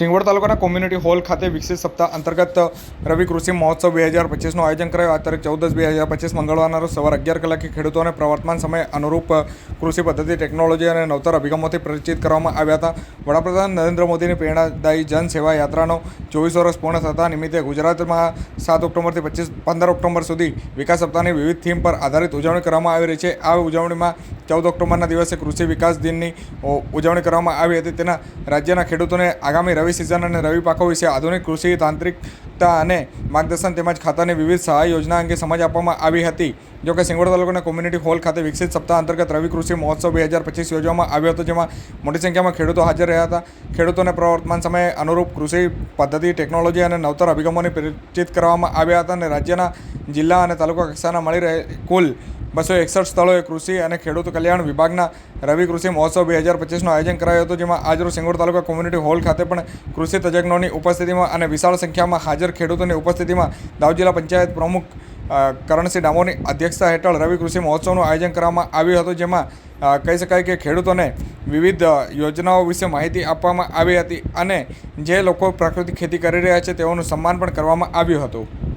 સિંગવડ તાલુકાના community hall ખાતે વિકસિત સપ્તાહ અંતર્ગત રવિ કૃષિ મહોત્સવ બે હજાર પચીસનું આયોજન કરાયું. આ તારીખ ચૌદ બે હજાર પચીસ મંગળવારના રોજ સવાર અગિયાર કલાકે ખેડૂતોને પ્રવર્તમાન સમય અનુરૂપ કૃષિ પદ્ધતિ, ટેકનોલોજી અને નવતર અભિગમોથી પરિચિત કરવામાં આવ્યા હતા. વડાપ્રધાન નરેન્દ્ર મોદીની પ્રેરણાદાયી જન સેવા યાત્રાનો ચોવીસ વર્ષ પૂર્ણ થતા નિમિત્તે ગુજરાતમાં સાત ઓક્ટોબરથી પચીસ પંદર ઓક્ટોબર સુધી વિકાસ સપ્તાહની વિવિધ થીમ પર આધારિત ઉજવણી કરવામાં આવી રહી છે. આ ઉજવણીમાં ચૌદ ઓક્ટોબરના દિવસે કૃષિ વિકાસ દિનની ઉજવણી કરવામાં આવી હતી. તેના રાજ્યના ખેડૂતોને આગામી રવિ સિઝન અને રવિ પાકો વિશે આધુનિક કૃષિ તાંત્રિકતા અને માર્ગદર્શન તેમજ ખાતાની વિવિધ સહાય યોજના અંગે સમજ આપવામાં આવી હતી. જોકે સિંગવડ તાલુકાના કોમ્યુનિટી હોલ ખાતે વિકસિત સપ્તાહ અંતર્ગત રવિ કૃષિ મહોત્સવ બે હજાર પચીસ યોજવામાં આવ્યો હતો, જેમાં મોટી સંખ્યામાં ખેડૂતો હાજર રહ્યા હતા. ખેડૂતોને પ્રવર્તમાન સમયે અનુરૂપ કૃષિ પદ્ધતિ, ટેકનોલોજી અને નવતર અભિગમોને પરિચિત કરવામાં આવ્યા હતા અને રાજ્યના જિલ્લા અને તાલુકા કક્ષાના મળી રહે કુલ બસો એકસઠ સ્થળોએ કૃષિ અને ખેડૂત કલ્યાણ વિભાગના રવિ કૃષિ મહોત્સવ બે હજાર પચીસનું આયોજન કરાયું હતું, જેમાં આજરોજ સિંગોડ તાલુકા કોમ્યુનિટી હોલ ખાતે પણ કૃષિ તજજ્ઞોની ઉપસ્થિતિમાં અને વિશાળ સંખ્યામાં હાજર ખેડૂતોની ઉપસ્થિતિમાં દાહોદ જિલ્લા પંચાયત પ્રમુખ કરણસિંહ ડામોરની અધ્યક્ષતા હેઠળ રવિ કૃષિ મહોત્સવનું આયોજન કરવામાં આવ્યું હતું, જેમાં કહી શકાય કે ખેડૂતોને વિવિધ યોજનાઓ વિશે માહિતી આપવામાં આવી હતી અને જે લોકો પ્રાકૃતિક ખેતી કરી રહ્યા છે તેઓનું સન્માન પણ કરવામાં આવ્યું હતું.